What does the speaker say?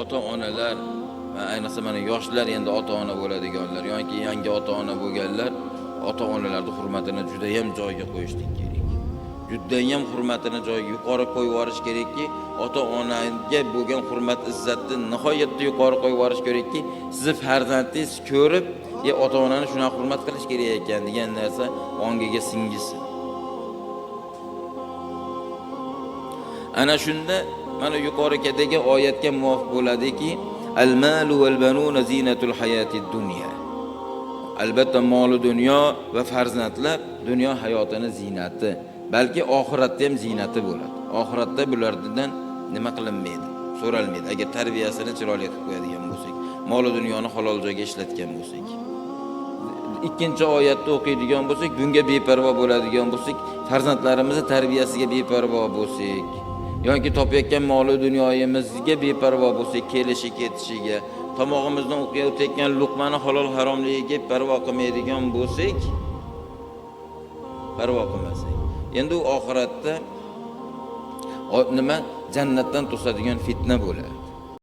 ota onalar va ayniqsa mana yoshlar endi ota ona bo'ladiganlar yoki yangi ota ona bo'lganlar ota onalarni hurmatini juda ham joyiga qo'yishlik kerak. Judayam hurmatini joyiga yuqori qo'yib yuborish kerakki ota onaga bo'lgan hurmat izzatni nihoyatda yuqori qo'yib yuborish kerakki sizni farzandingiz ko'rib e ota onani shunaqa hurmat qilish kerak ekan degan narsa ongiga singishsin ana shunda mana yuqoridagi oyatga muvofiq bo'ladiki al malu val banuna zinatul hayatid dunya. Albatta moli dunyo va farzandlar dunyo hayotini ziynati balki oxiratda ham ziynati bo'ladi. Oxiratda bulardan nima qilinmaydi? So'ralmaydi. Agar tarbiyasini chiroyli qilib qo'yadigan bo'lsak moli dunyoni halol joyga ishlatgan bo'lsak ikkinchi oyatni o'qiydigan bo'lsak bunga beparvo bo'ladigan bo'lsak farzandlarimizni tarbiyasiga beparvo bo'lsak. Yoki topayotgan moli dunyoyimizga beparvo bo'lsak kelishi ketishiga tomog'imizdan o'tayotgan luqmani halol haromligiga parvo qilmaydigan bo'lsak parvo qilmasak. Endi u oxiratda nima jannatdan to'sadigan fitna bo'ladi.